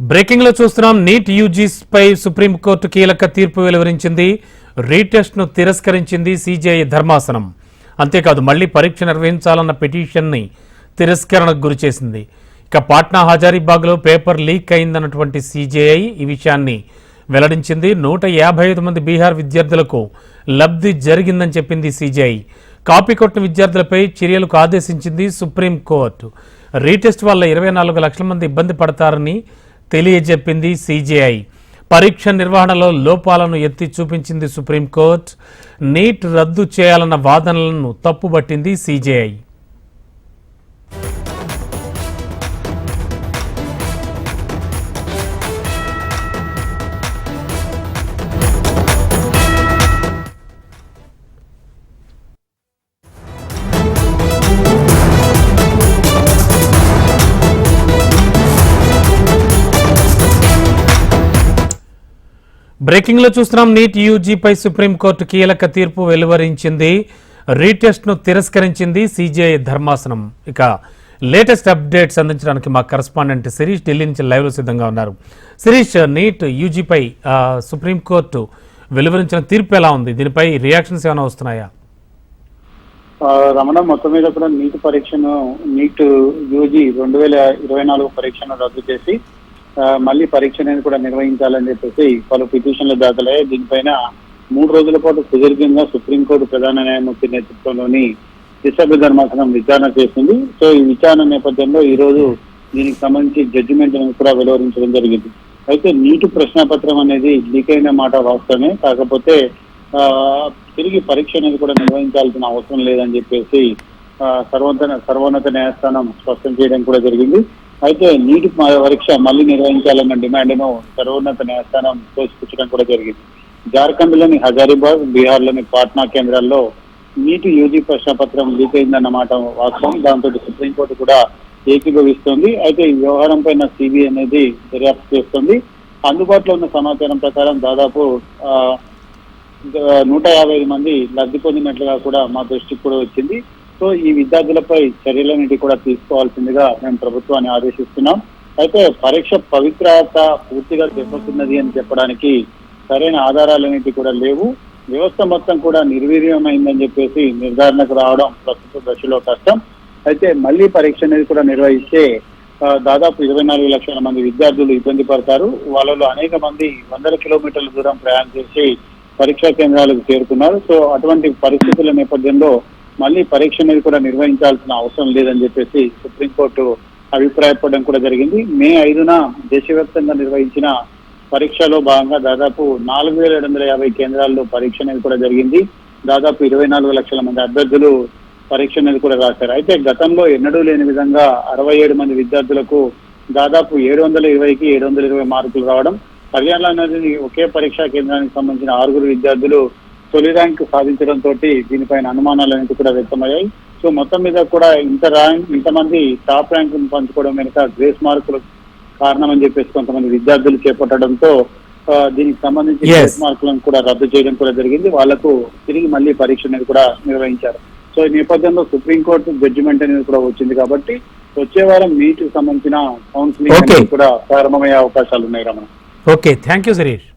బ్రేకింగ్లో చూస్తున్నాం. నీట్ యూజీపై సుప్రీంకోర్టు కీలక తీర్పు వెలువరించింది. రీటెస్ట్ను తిరస్కరించింది సిజేఐ ధర్మాసనం. అంతేకాదు మళ్ళీ పరీక్ష నిర్వహించాలన్న పిటిషన్ని తిరస్కరణకు గురిచేసింది. ఇక పాట్నా హజారీబాగ్లో పేపర్ లీక్ అయిందన్నటువంటి సిజేఐ ఈ విషయాన్ని వెల్లడించింది. నూట యాభై ఐదు మంది బీహార్ విద్యార్థులకు లబ్ధి జరిగిందని చెప్పింది సిజేఐ. కాపీ కొట్టిన విద్యార్థులపై చర్యలకు ఆదేశించింది సుప్రీంకోర్టు రీటెస్ట్ వల్ల ఇరవై నాలుగు లక్షల మంది ఇబ్బంది పడతారని తెలియజెప్పింది సీజేఐ. పరీక్ష నిర్వహణలో లోపాలను ఎత్తి చూపించింది సుప్రీంకోర్టు. నీట్ రద్దు చేయాలన్న వాదనలను తప్పుబట్టింది సీజేఐ. బ్రేకింగ్లో చూస్తున్నాం. నీట్ యూజీపై సుప్రీంకోర్టు కీలక తీర్పు వెలువరించింది. రీటెస్ట్ను తిరస్కరించింది సిజిఐ ధర్మాసనం. ఇక లేటెస్ట్ అప్డేట్స్ అందించడానికి మా కరస్పాండెంట్ శిరీష్ ఢిల్లీ నుంచి లైవ్లో సిద్ధంగా ఉన్నారు. శిరీష్ నీట్ యూజీపై సుప్రీంకోర్టు వెలువరించిన తీర్పు ఎలా ఉంది? దీనిపై రియాక్షన్స్ ఏమైనా వస్తున్నాయా? రమణ మొత్తం మీద కూడా నీట్ పరీక్షను నీట్ యూజీ రెండు వేల ఇరవై నాలుగు పరీక్షను రద్దు చేసి మళ్ళీ పరీక్ష అనేది కూడా నిర్వహించాలని చెప్పేసి పలు పిటిషన్లు దాఖలయ్యాయి దీనిపైన మూడు రోజుల పాటు సుదీర్ఘంగా సుప్రీంకోర్టు ప్రధాన న్యాయమూర్తి నేతృత్వంలోని దిశభ ధర్మాసనం విచారణ చేసింది. సో ఈ విచారణ నేపథ్యంలో ఈ రోజు దీనికి సంబంధించి జడ్జిమెంట్ కూడా వెలువరించడం జరిగింది. అయితే నీటి ప్రశ్నపత్రం అనేది లీక్ అయిన మాట వాస్తవమే. కాకపోతే ఆ, తిరిగి పరీక్ష అనేది కూడా నిర్వహించాల్సిన అవసరం లేదని చెప్పేసి సర్వోన్నత సర్వోన్నత న్యాయస్థానం స్పష్టం చేయడం కూడా జరిగింది. అయితే నీటి పరీక్ష మళ్ళీ నిర్వహించాలన్న డిమాండ్ను సర్వోన్నత న్యాయస్థానం తోసిపుచ్చడం కూడా జరిగింది. జార్ఖండ్లోని హజారీబాగ్ బీహార్లోని పాట్నా కేంద్రాల్లో నీటి యూజీ ప్రశ్నపత్రం లీక్ అయిందన్నమాట వాస్తవం. దాంతో సుప్రీంకోర్టు కూడా ఏకీభవిస్తోంది. అయితే ఈ వ్యవహారం పైన సిబిఐ అనేది దర్యాప్తు చేస్తుంది. అందుబాటులో ఉన్న సమాచారం ప్రకారం దాదాపు నూట యాభై ఐదు మంది లబ్ధి పొందినట్లుగా కూడా మా దృష్టికి కూడా వచ్చింది. సో ఈ విద్యార్థులపై చర్యలన్నిటి కూడా తీసుకోవాల్సిందిగా మేము ప్రభుత్వాన్ని ఆదేశిస్తున్నాం. అయితే పరీక్ష పవిత్రత పూర్తిగా దెబ్బతున్నది అని చెప్పడానికి సరైన ఆధారాలన్నిటి కూడా లేవు. వ్యవస్థ మొత్తం కూడా నిర్వీర్యమైందని చెప్పేసి నిర్ధారణకు రావడం ప్రస్తుత దశలో కష్టం. అయితే మళ్ళీ పరీక్ష అనేది కూడా నిర్వహిస్తే దాదాపు ఇరవై నాలుగు లక్షల మంది విద్యార్థులు ఇబ్బంది పడతారు. వాళ్ళలో అనేక మంది వందల కిలోమీటర్ల దూరం ప్రయాణం చేసి పరీక్షా కేంద్రాలకు చేరుకున్నారు. సో అటువంటి పరిస్థితుల నేపథ్యంలో మళ్ళీ పరీక్ష అనేది కూడా నిర్వహించాల్సిన అవసరం లేదని చెప్పేసి సుప్రీంకోర్టు అభిప్రాయపడడం కూడా జరిగింది. మే ఐదున దేశవ్యాప్తంగా నిర్వహించిన పరీక్షలో భాగంగా దాదాపు నాలుగు వేల ఏడు వందల యాభై కేంద్రాల్లో పరీక్ష అనేది కూడా జరిగింది. దాదాపు ఇరవై నాలుగు లక్షల మంది అభ్యర్థులు పరీక్ష అనేది కూడా రాశారు. అయితే గతంలో ఎన్నడూ లేని విధంగా అరవై ఏడు మంది విద్యార్థులకు దాదాపు ఏడు వందల ఇరవైకి ఏడు వందల ఇరవై మార్కులు రావడం. హర్యానా అనేది ఒకే పరీక్షా కేంద్రానికి సంబంధించిన ఆరుగురు విద్యార్థులు తొలి ర్యాంక్ సాధించడంతో దీనిపైన అనుమానాలు అనేది కూడా వ్యక్తమయ్యాయి. సో మొత్తం మీద కూడా ఇంత ర్యాంక్ ఇంతమంది టాప్ ర్యాంక్ పంచుకోవడం వెనుక గ్రేస్ మార్కులు కారణం అని చెప్పేసి కొంతమంది విద్యార్థులు చేపట్టడంతో దీనికి సంబంధించి. గ్రేస్ మార్కులను కూడా రద్దు చేయడం కూడా జరిగింది. వాళ్ళకు తిరిగి మళ్ళీ పరీక్ష అనేది కూడా నిర్వహించారు. సో ఈ నేపథ్యంలో సుప్రీంకోర్టు జడ్జిమెంట్ అనేది కూడా వచ్చింది కాబట్టి వచ్చే వారం నీటికి సంబంధించిన కౌన్సిలింగ్ కూడా ప్రారంభమయ్యే అవకాశాలు ఉన్నాయి Ramana. Okay thank you Shirish